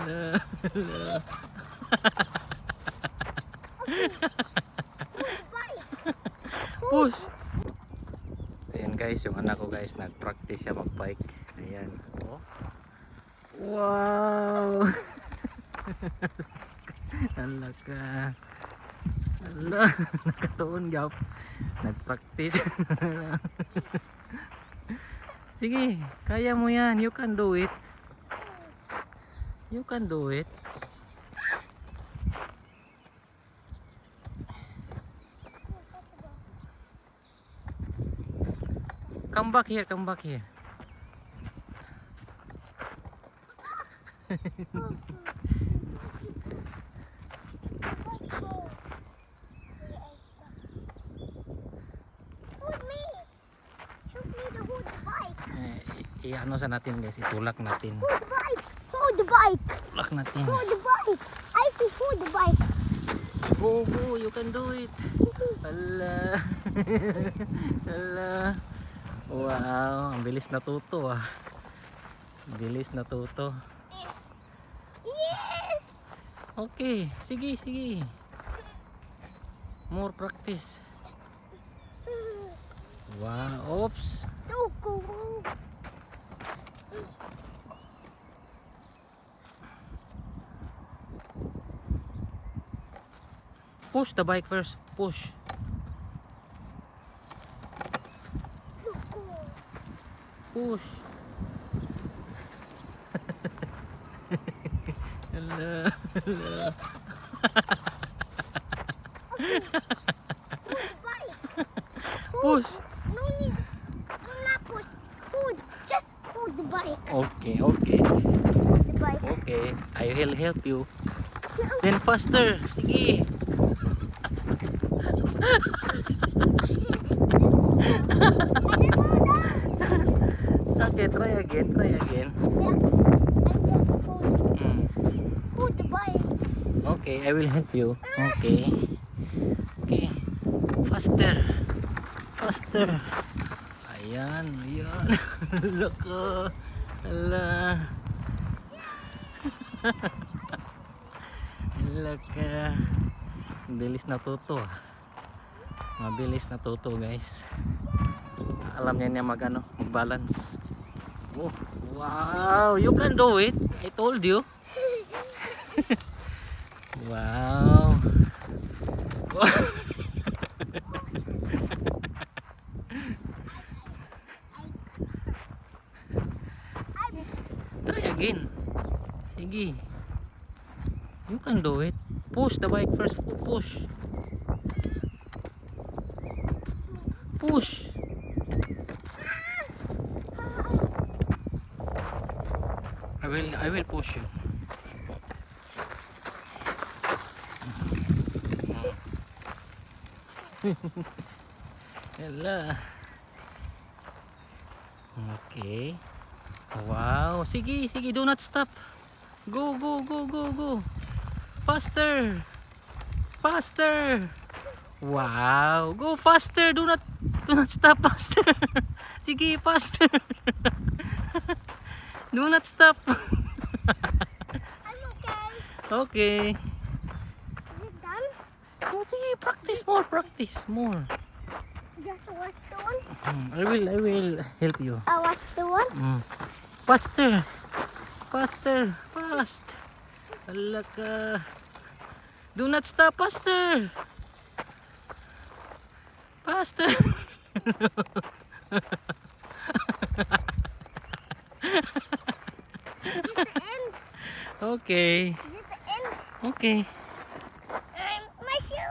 Hala, hala. Push! Ayan guys, yung anak ko guys, nag-practice siya mag-bike. Ayan. Oh. Wow! Hala ka. Hala, nakatuon gap. Nag-practice. Sige, kaya mo yan. You can do it. You can do it. Come back here, come back here. Hold me. Help me hold the bike. Eh, i-ano sa natin guys, itulak natin. Hold the bike. Tulak natin. Hold the bike. I see hold the bike. Go, go, you can do it. Hala. Hala. Wow, ang bilis natuto ah. Ang Bilis natuto. Yes. Okay, sige, sige. More practice. Wow, oops. So cool. Push the bike first. Push. Push. Hala. Bike. Push. No need. Do not push. Hold. Just hold the bike. Okay, okay. Hold the bike. Okay, I will help you. Then faster. Sige. Okay, try again, try again. Mm. Okay, I will help you. Okay. Okay. Faster. Faster. Ayan, ayan. Hala. Hala ka. Bilis natuto. ah. Mabilis natuto guys. Alam niya niya mag ano, mag-balance. Oh, wow, you can do it. I told you. Wow. Try again. Sige. You can do it. Push the bike first. Pu- Push. Push. Will I will push you. Hala. Okay. Wow. Sige, sige. Do not stop. Go, go, go, go, go. Faster. Faster. Wow. Go faster. Do not, do not stop. Faster. sige, faster. do not stop. I'm okay. okay. Is it done? Oh, sige, practice more, practice more. Just was done. Hmm, I will, I will help you. I was done. Mm. Faster! Faster! Fast! Hala ka! Do not stop! Faster! Faster! Is it the end? Okay. Is it the end? Okay. Um, my shoe.